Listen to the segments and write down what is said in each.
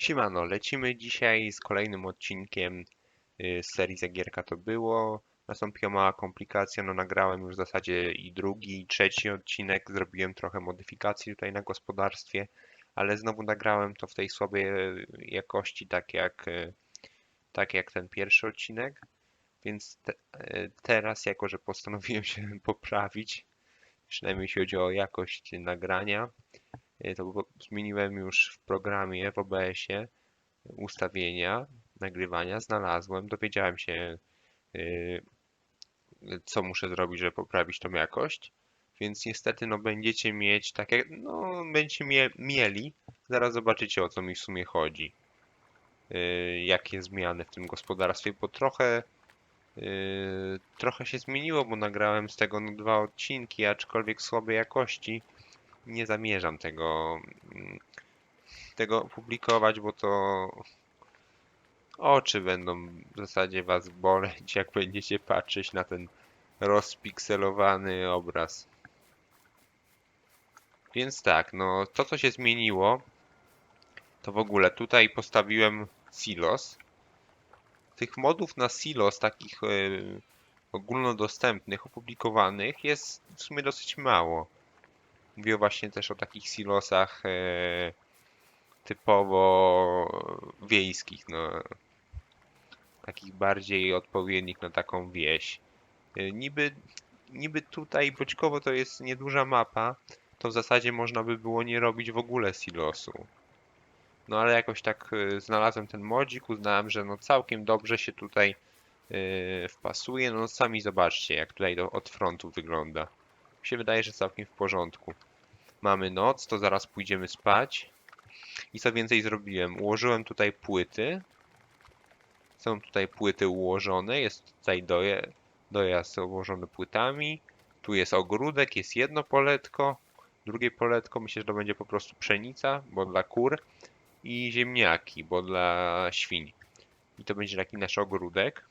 Siemano, lecimy dzisiaj z kolejnym odcinkiem y, z serii Zagierka to było. Nastąpiła mała komplikacja, no nagrałem już w zasadzie i drugi, i trzeci odcinek, zrobiłem trochę modyfikacji tutaj na gospodarstwie, ale znowu nagrałem to w tej słabej e, jakości, tak jak, e, tak jak ten pierwszy odcinek, więc te, teraz, jako że postanowiłem się poprawić, przynajmniej jeśli chodzi o jakość nagrania, to po- zmieniłem już w programie, w OBS-ie ustawienia nagrywania, znalazłem, dowiedziałem się, y, co muszę zrobić, żeby poprawić tą jakość. Więc niestety, no będziecie mieć tak jak, no będziecie mie mieli, zaraz zobaczycie o co mi w sumie chodzi. Y, jakie zmiany w tym gospodarstwie, bo trochę, trochę się zmieniło, bo nagrałem z tego no, dwa odcinki, aczkolwiek słabej jakości. Nie zamierzam tego, mm, tego publikować, bo to oczy będą w zasadzie was boleć, jak będziecie patrzeć na ten rozpikselowany obraz. Więc tak, no to co się zmieniło, to w ogóle tutaj postawiłem silos. Tych modów na silos, takich e, ogólnodostępnych, opublikowanych, jest w sumie dosyć mało. Mówię właśnie też o takich silosach e, typowo wiejskich, no takich bardziej odpowiednich na taką wieś. Y, Niby, niby tutaj Boćkowo to jest nieduża mapa, to w zasadzie można by było nie robić w ogóle silosu. No ale jakoś tak y, znalazłem ten modzik, uznałem, że no całkiem dobrze się tutaj wpasuje. No sami zobaczcie, jak tutaj to od frontu wygląda. Mi się wydaje, że całkiem w porządku. Mamy noc, to zaraz pójdziemy spać. I co więcej zrobiłem? Ułożyłem tutaj płyty. Są tutaj płyty ułożone, jest tutaj doje, dojazd ułożony płytami. Tu jest ogródek, jest jedno poletko, drugie poletko myślę, że to będzie po prostu pszenica, bo dla kur i ziemniaki, bo dla świń. I to będzie taki nasz ogródek.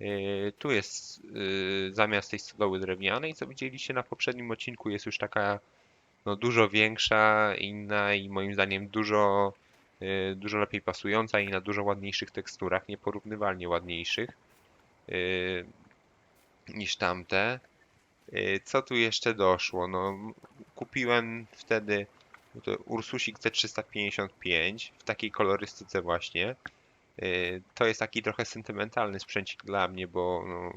Yy, tu jest yy, zamiast tej stodoły drewnianej, co widzieliście na poprzednim odcinku, jest już taka no, dużo większa, inna i moim zdaniem dużo y, dużo lepiej pasująca i na dużo ładniejszych teksturach, nieporównywalnie ładniejszych niż tamte. Co tu jeszcze doszło? No, kupiłem wtedy Ursusik C355 w takiej kolorystyce właśnie. Y, To jest taki trochę sentymentalny sprzęcik dla mnie, bo no,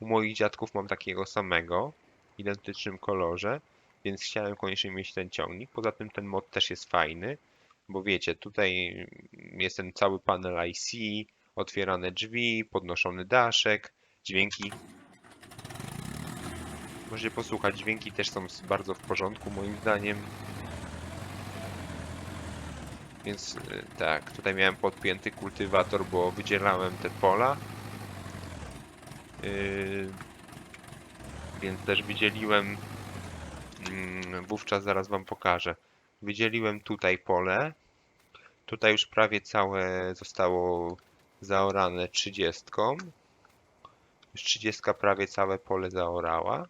u moich dziadków mam takiego samego, w identycznym kolorze, więc chciałem koniecznie mieć ten ciągnik. Poza tym ten mod też jest fajny bo wiecie, tutaj jest ten cały panel IC, otwierane drzwi, podnoszony daszek, dźwięki. Możecie posłuchać, dźwięki też są bardzo w porządku moim zdaniem. Więc y, tak, tutaj miałem podpięty kultywator, bo wydzielałem te pola. Yy, więc też wydzieliłem, mm, wówczas zaraz wam pokażę. Wydzieliłem tutaj pole. Tutaj już prawie całe zostało zaorane 30. Już 30 prawie całe pole zaorała.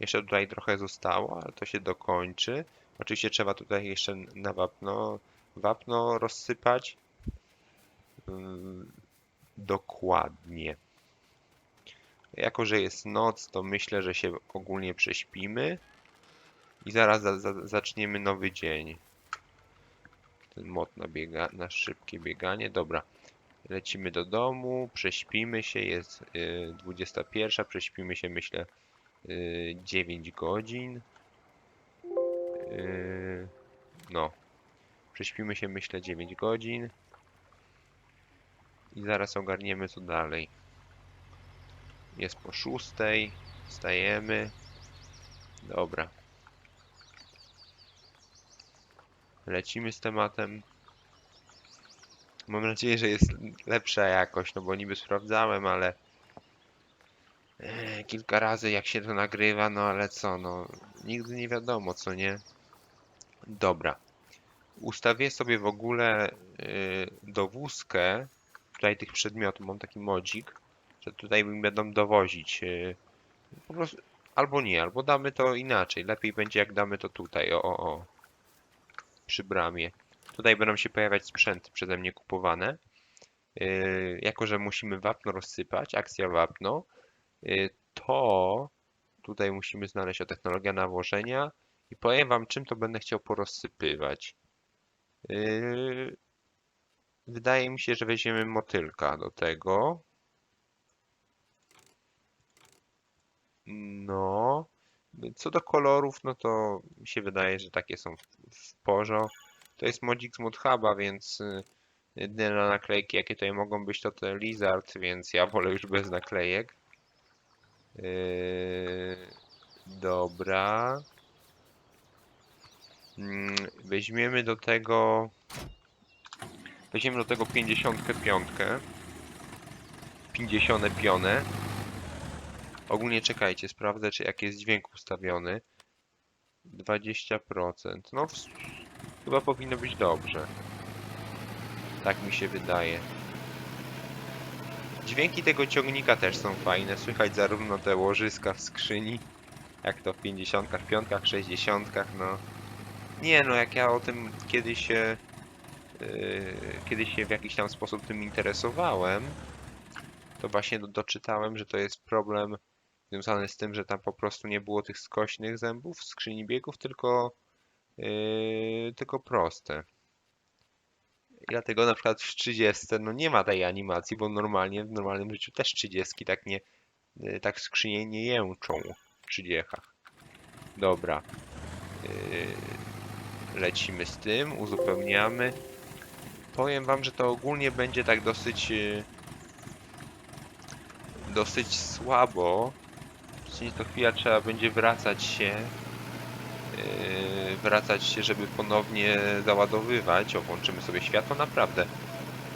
Jeszcze tutaj trochę zostało, ale to się dokończy. Oczywiście trzeba tutaj jeszcze na wapno, wapno rozsypać. Ym, Dokładnie. Jako, że jest noc, to myślę, że się ogólnie prześpimy. I zaraz za, za, zaczniemy nowy dzień. Ten na, biega, na szybkie bieganie. Dobra. Lecimy do domu, prześpimy się, jest y, 21, prześpimy się myślę y, 9 godzin. Y, no. Prześpimy się myślę 9 godzin. I zaraz ogarniemy co dalej. Jest po 6, wstajemy. Dobra. Lecimy z tematem. Mam nadzieję, że jest lepsza jakość, no bo niby sprawdzałem, ale e, kilka razy jak się to nagrywa, no ale co, no nigdy nie wiadomo, co nie. Dobra. Ustawię sobie w ogóle y, dowózkę tutaj tych przedmiotów. Mam taki modzik, że tutaj mi będą dowozić. y, po prostu albo nie, albo damy to inaczej. Lepiej będzie jak damy to tutaj. O, o, o. Przy bramie. Tutaj będą się pojawiać sprzęty przeze mnie kupowane. Yy, jako, że musimy wapno rozsypać, akcja wapno, to tutaj musimy znaleźć o technologia nawożenia i powiem wam, czym to będę chciał porozsypywać. Yy, wydaje mi się, że weźmiemy motylka do tego. No, co do kolorów, no to mi się wydaje, że takie są w, porządku. To jest modzik z Modhuba, więc y, jedyne naklejki, jakie tutaj mogą być, to te Lizard, więc ja wolę już bez naklejek. Yy, dobra. Mm, Weźmiemy do tego. Weźmiemy do tego 55. 50 pionę. Ogólnie czekajcie, sprawdzę, czy jak jest dźwięk ustawiony. 20%. No, w, chyba powinno być dobrze. Tak mi się wydaje. Dźwięki tego ciągnika też są fajne. Słychać zarówno te łożyska w skrzyni, jak to w 50, 5, 60, no. Nie no, jak ja o tym kiedyś się, yy, kiedyś się w jakiś tam sposób tym interesowałem, to właśnie do, doczytałem, że to jest problem związany z tym, że tam po prostu nie było tych skośnych zębów w skrzyni biegów, tylko, yy, tylko proste. I dlatego na przykład w 30 no nie ma tej animacji, bo normalnie w normalnym życiu też 30 tak nie yy, tak skrzynie nie jęczą w 30. Dobra. Yy, lecimy z tym, uzupełniamy. Powiem wam, że to ogólnie będzie tak dosyć yy, dosyć słabo. Czyli to chwila trzeba będzie wracać się. Yy, wracać się, żeby ponownie załadowywać. O, włączymy sobie światło. Naprawdę.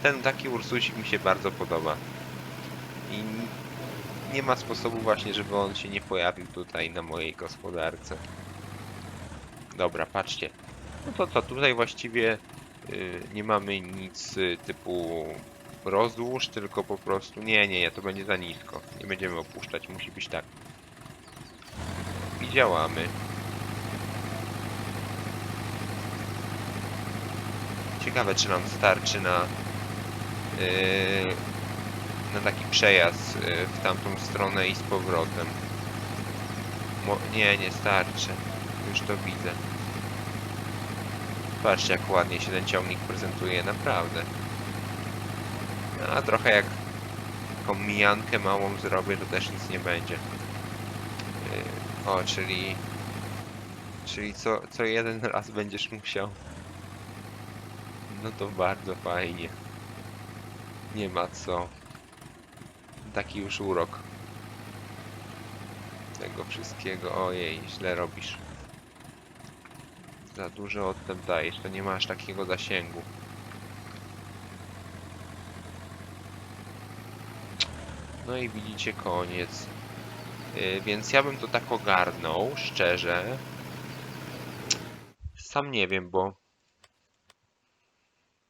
Ten taki Ursusik mi się bardzo podoba. I nie ma sposobu właśnie, żeby on się nie pojawił tutaj na mojej gospodarce. Dobra, patrzcie. No to co, tutaj właściwie yy, nie mamy nic y, typu rozdłuż, tylko po prostu... Nie, nie, nie, to będzie za nisko. Nie będziemy opuszczać, musi być tak. I działamy. Ciekawe, czy nam starczy na... Yy, na taki przejazd yy, w tamtą stronę i z powrotem. Mo nie, nie starczy. Już to widzę. Patrzcie, jak ładnie się ten ciągnik prezentuje, naprawdę. A trochę jak taką mijankę małą zrobię, to też nic nie będzie. Yy, o, czyli... Czyli co, co jeden raz będziesz musiał. No to bardzo fajnie. Nie ma co. Taki już urok. Tego wszystkiego. Ojej, źle robisz. Za dużo odtem dajesz, to nie masz takiego zasięgu. No i widzicie koniec. Yy, więc ja bym to tak ogarnął, szczerze. Sam nie wiem, bo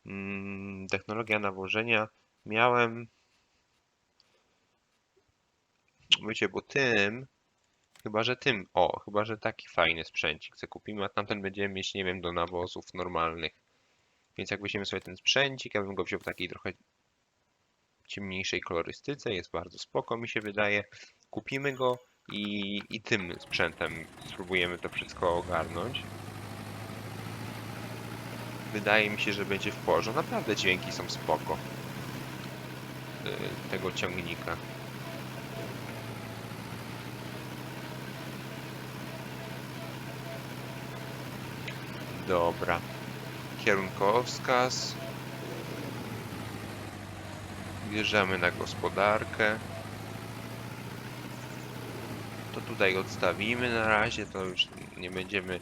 mm, technologia nawożenia miałem wiecie, bo tym chyba, że tym, o, chyba, że taki fajny sprzęcik co kupimy, a tamten będziemy mieć, nie wiem, do nawozów normalnych. Więc jak weźmiemy sobie ten sprzęcik, ja bym go wziął w takiej trochę ciemniejszej kolorystyce, jest bardzo spoko mi się wydaje. Kupimy go i, i tym sprzętem spróbujemy to wszystko ogarnąć. Wydaje mi się, że będzie w porządku. Naprawdę dźwięki są spoko. y, Tego ciągnika. Dobra. Kierunkowskaz. Wjeżdżamy na gospodarkę. To tutaj odstawimy na razie, to już nie będziemy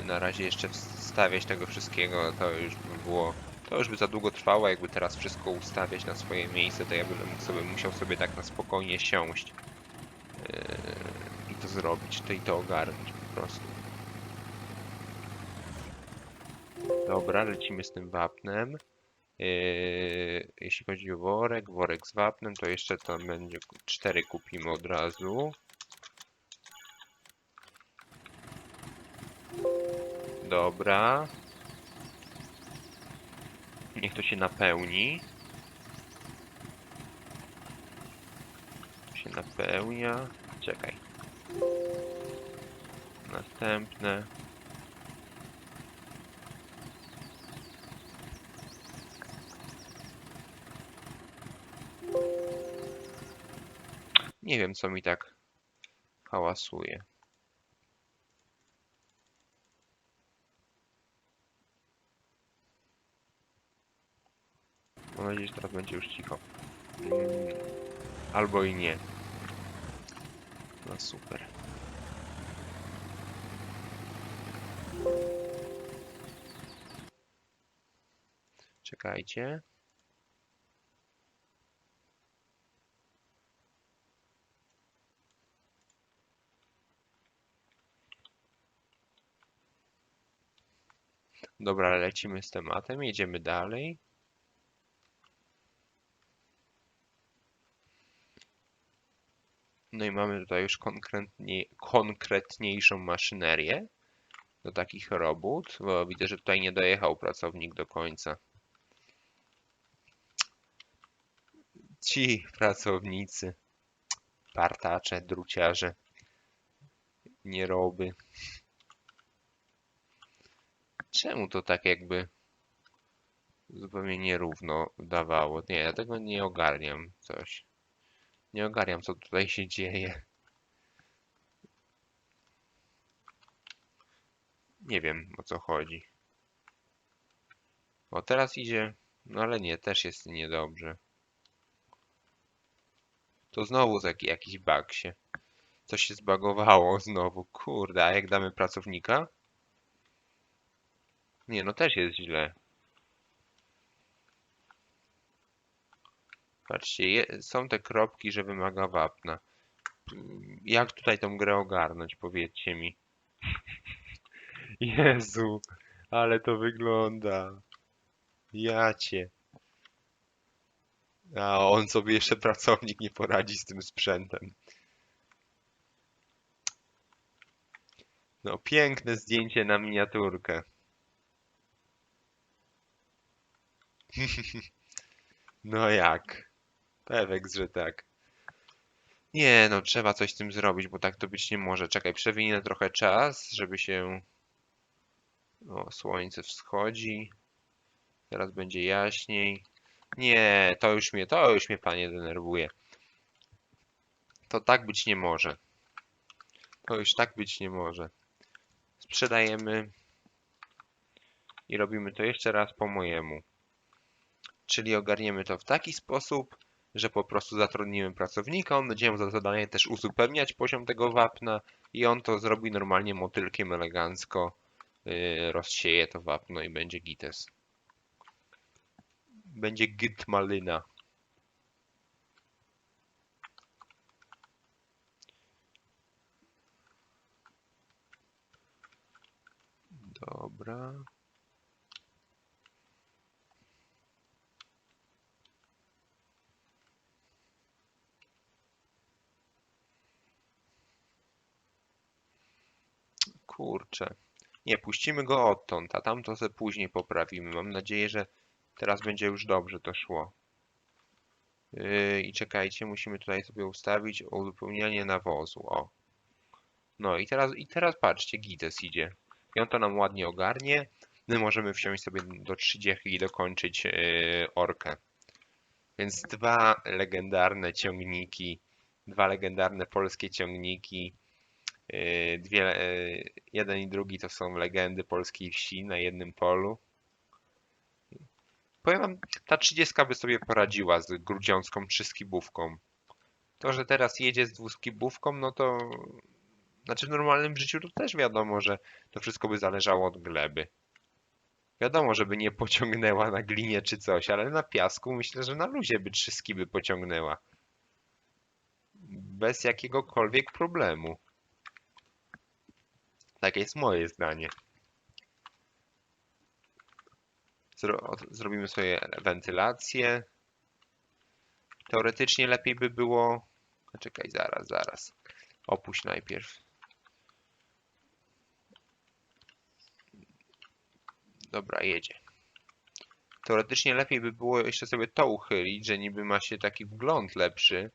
y, na razie jeszcze wstawiać tego wszystkiego, to już by było, to już by za długo trwało, jakby teraz wszystko ustawiać na swoje miejsce, to ja bym sobie, musiał sobie tak na spokojnie siąść yy, i to zrobić, to i to ogarnąć po prostu. Dobra, lecimy z tym wapnem. Yy, jeśli chodzi o worek, worek z wapnem, to jeszcze to będzie cztery kupimy od razu. Dobra. Niech to się napełni. To się napełnia. Czekaj. Następne. Nie wiem, co mi tak hałasuje. Mam nadzieję, że teraz będzie już cicho. Albo i nie. No super. Czekajcie. Dobra, lecimy z tematem, jedziemy dalej. No i mamy tutaj już konkretnie, konkretniejszą maszynerię do takich robót, bo widzę, że tutaj nie dojechał pracownik do końca. Ci pracownicy, partacze, druciarze, nieroby. Czemu to tak jakby zupełnie nierówno dawało? Nie, ja tego nie ogarniam coś. Nie ogarniam, co tutaj się dzieje. Nie wiem, o co chodzi. O, teraz idzie... No ale nie, też jest niedobrze. To znowu jakiś bug się. Coś się zbagowało znowu. Kurde, a jak damy pracownika? Nie, no też jest źle. Patrzcie, je, są te kropki, że wymaga wapna. Jak tutaj tą grę ogarnąć, powiedzcie mi. Jezu, ale to wygląda. Jacie. A on sobie jeszcze pracownik nie poradzi z tym sprzętem. No, piękne zdjęcie na miniaturkę. No jak? Pewek, że tak. Nie, no trzeba coś z tym zrobić, bo tak to być nie może. Czekaj, przewinę trochę czas, żeby się... O, słońce wschodzi. Teraz będzie jaśniej. Nie, to już mnie, to już mnie panie denerwuje. To tak być nie może. To już tak być nie może. Sprzedajemy i robimy to jeszcze raz po mojemu. Czyli ogarniemy to w taki sposób, że po prostu zatrudnimy pracownika, on będzie miał za zadanie też uzupełniać poziom tego wapna i on to zrobi normalnie motylkiem elegancko, yy, rozsieje to wapno i będzie gites. Będzie git malina. Dobra. Kurczę. Nie, puścimy go odtąd, a tamto sobie później poprawimy. Mam nadzieję, że teraz będzie już dobrze to szło. Yy, I czekajcie, musimy tutaj sobie ustawić uzupełnianie nawozu. O. No i teraz, i teraz patrzcie, Gites idzie. I on to nam ładnie ogarnie. My możemy wsiąść sobie do 30 i dokończyć yy, orkę. Więc dwa legendarne ciągniki, dwa legendarne polskie ciągniki. Yy, Dwie, yy, jeden i drugi to są legendy polskiej wsi na jednym polu. Powiem wam, ta 30 by sobie poradziła z grudziącką czy skibówką. To, że teraz jedzie z dwuskibówką, no to... Znaczy w normalnym życiu to też wiadomo, że to wszystko by zależało od gleby. Wiadomo, żeby nie pociągnęła na glinie czy coś, ale na piasku myślę, że na luzie by trzy skiby pociągnęła. Bez jakiegokolwiek problemu. Takie jest moje zdanie. Zro zrobimy sobie wentylację. Teoretycznie lepiej by było... Czekaj, zaraz, zaraz. Opuść najpierw. Dobra, jedzie. Teoretycznie lepiej by było jeszcze sobie to uchylić, że niby ma się taki wgląd lepszy.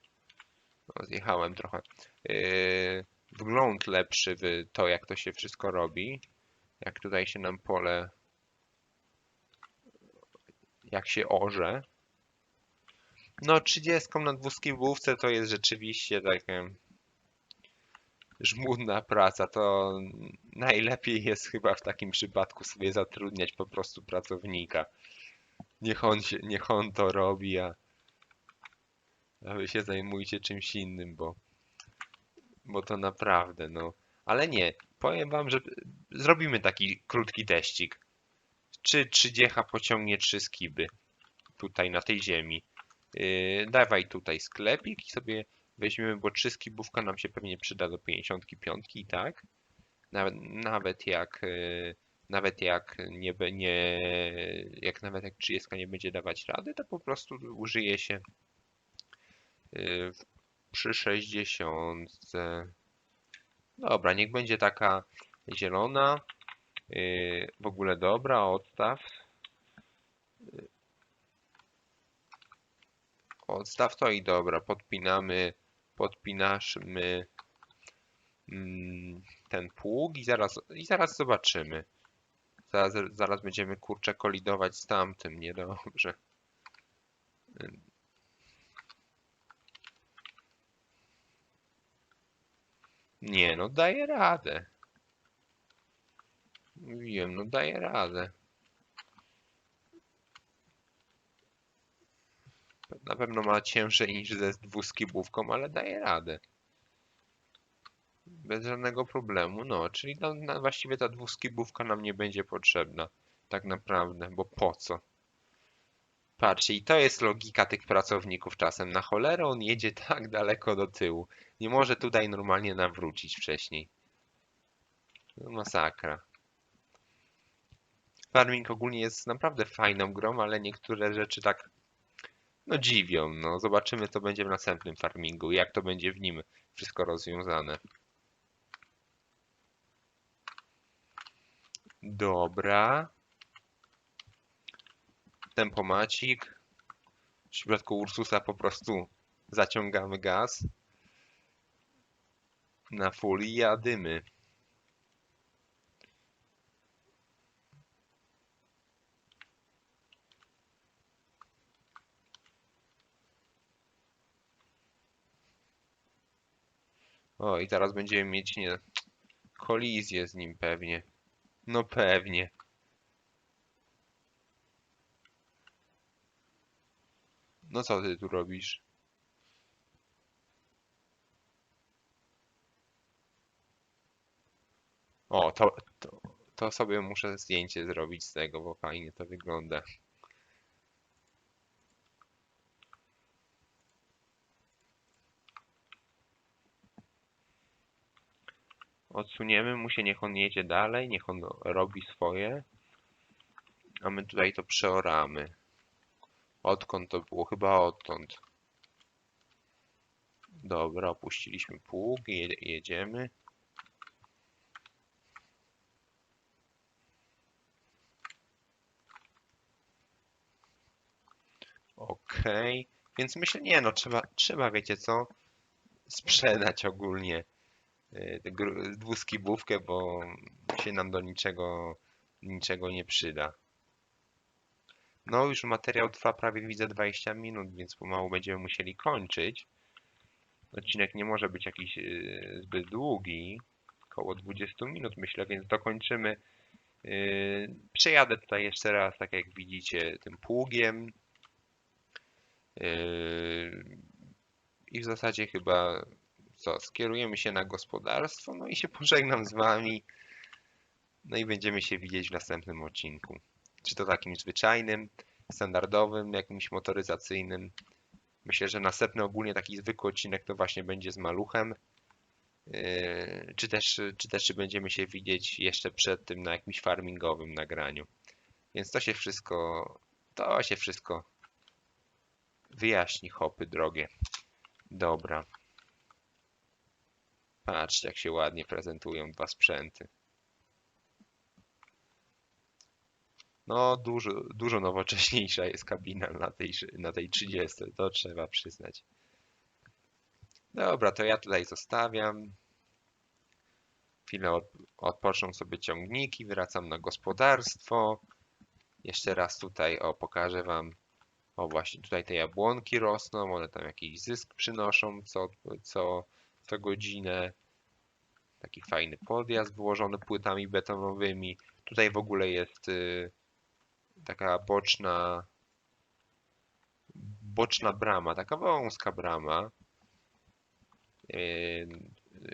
O, zjechałem trochę. Yy, wgląd lepszy w to, jak to się wszystko robi. Jak tutaj się nam pole... Jak się orze. No, 30 na dwuskibówce to jest rzeczywiście takie żmudna praca. To najlepiej jest chyba w takim przypadku sobie zatrudniać po prostu pracownika. Niech on, się, niech on to robi, a, a wy się zajmujcie czymś innym, bo, bo to naprawdę, no. Ale nie, powiem wam, że zrobimy taki krótki teścik. Czy trzydziecha pociągnie trzy skiby tutaj na tej ziemi? Yy, dawaj tutaj sklepik i sobie weźmiemy, bo trzy skibówka nam się pewnie przyda do 55, tak? Nawet, nawet jak yy, nawet jak nie, nie jak nawet jak 30 nie będzie dawać rady, to po prostu użyje się przy 60. Dobra, niech będzie taka zielona. Yy, w ogóle dobra, odstaw. Odstaw to i dobra, podpinamy, podpinaszmy mm, ten pług i zaraz, i zaraz zobaczymy. Zaraz, zaraz będziemy kurczę kolidować z tamtym, niedobrze. Nie, no daję radę. Mówiłem, no daję radę. Na pewno ma ciężej niż ze dwuskibówką, ale daje radę. Bez żadnego problemu, no, czyli no, właściwie ta dwuskibówka nam nie będzie potrzebna. Tak naprawdę, bo po co? Patrzcie, i to jest logika tych pracowników czasem. Na cholerę on jedzie tak daleko do tyłu. Nie może tutaj normalnie nawrócić wcześniej. No, masakra. Farming ogólnie jest naprawdę fajną grą, ale niektóre rzeczy tak no dziwią. No, zobaczymy co będzie w następnym farmingu, jak to będzie w nim wszystko rozwiązane. Dobra. Tempomacik. W przypadku Ursusa po prostu zaciągamy gaz na full i jadymy. O, i teraz będziemy mieć nie, kolizję z nim pewnie. No pewnie. No co ty tu robisz? O, to, to, to sobie muszę zdjęcie zrobić z tego, bo fajnie to wygląda. Odsuniemy mu się, niech on jedzie dalej, niech on robi swoje. A my tutaj to przeoramy. Odkąd to było? Chyba odtąd. Dobra, opuściliśmy pług jedziemy. Okej, więc myślę, nie no, trzeba, trzeba, wiecie co, sprzedać ogólnie y, dwuskibówkę, bo się nam do niczego, niczego nie przyda. No już materiał trwa prawie widzę 20 minut, więc pomału będziemy musieli kończyć. Odcinek nie może być jakiś y, zbyt długi, około 20 minut myślę, więc dokończymy. Y, Przejadę tutaj jeszcze raz, tak jak widzicie, tym pługiem. Yy, I w zasadzie chyba co, skierujemy się na gospodarstwo, no i się pożegnam z wami. No i będziemy się widzieć w następnym odcinku. Czy to takim zwyczajnym, standardowym, jakimś motoryzacyjnym. Myślę, że następny ogólnie taki zwykły odcinek to właśnie będzie z maluchem. Yy, Czy też, czy też czy będziemy się widzieć jeszcze przed tym na jakimś farmingowym nagraniu. Więc to się wszystko, to się wszystko wyjaśni hopy drogie. Dobra. Patrzcie, jak się ładnie prezentują dwa sprzęty. No, dużo, dużo nowocześniejsza jest kabina na tej, na tej 30, to trzeba przyznać. Dobra, to ja tutaj zostawiam. Chwilę od, odpoczną sobie ciągniki, wracam na gospodarstwo. Jeszcze raz tutaj, o, pokażę Wam. O, właśnie tutaj te jabłonki rosną, one tam jakiś zysk przynoszą co, co, co godzinę. Taki fajny podjazd wyłożony płytami betonowymi. Tutaj w ogóle jest y, taka boczna boczna brama, taka wąska brama y,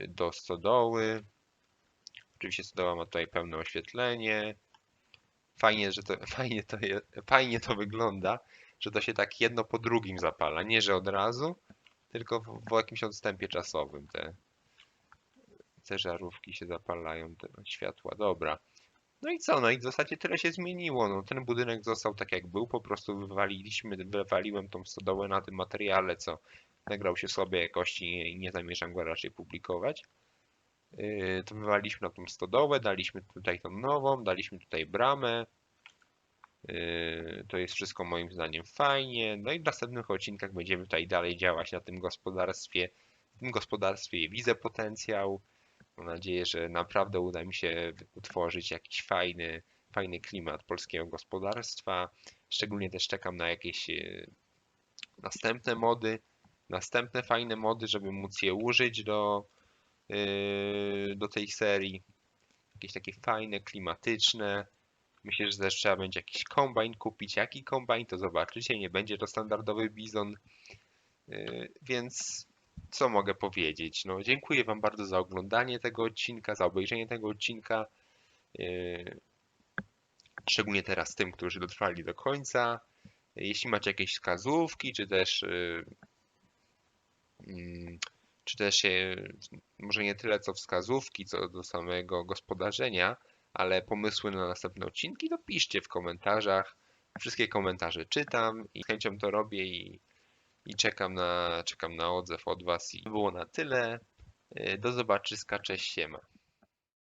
do stodoły. Oczywiście stodoła ma tutaj pełne oświetlenie. Fajnie, że to, fajnie, to je, fajnie to wygląda, że to się tak jedno po drugim zapala. Nie, że od razu, tylko w, w jakimś odstępie czasowym te, te żarówki się zapalają, te światła. Dobra. No i co? No i w zasadzie tyle się zmieniło. No, ten budynek został tak jak był, po prostu wywaliliśmy, wywaliłem tą stodołę na tym materiale, co nagrał się słabej jakości i nie zamierzam go raczej publikować. Yy, to wywaliliśmy na tą stodołę, daliśmy tutaj tą nową, daliśmy tutaj bramę. Yy, To jest wszystko moim zdaniem fajnie. No i w następnych odcinkach będziemy tutaj dalej działać na tym gospodarstwie. W tym gospodarstwie widzę potencjał. Mam nadzieję, że naprawdę uda mi się utworzyć jakiś fajny, fajny klimat polskiego gospodarstwa. Szczególnie też czekam na jakieś e, następne mody, następne fajne mody, żeby móc je użyć do, e, do tej serii. Jakieś takie fajne, klimatyczne. Myślę, że też trzeba będzie jakiś kombajn kupić. Jaki kombajn, to zobaczycie. Nie będzie to standardowy bizon. E, Więc co mogę powiedzieć? No, dziękuję Wam bardzo za oglądanie tego odcinka, za obejrzenie tego odcinka. Yy, Szczególnie teraz tym, którzy dotrwali do końca. Jeśli macie jakieś wskazówki, czy też yy, mm, czy też może nie tyle co wskazówki, co do samego gospodarzenia, ale pomysły na następne odcinki, to piszcie w komentarzach. Wszystkie komentarze czytam i z chęcią to robię i i czekam na, czekam na odzew od Was. I było na tyle. Do zobaczyska, cześć, siema.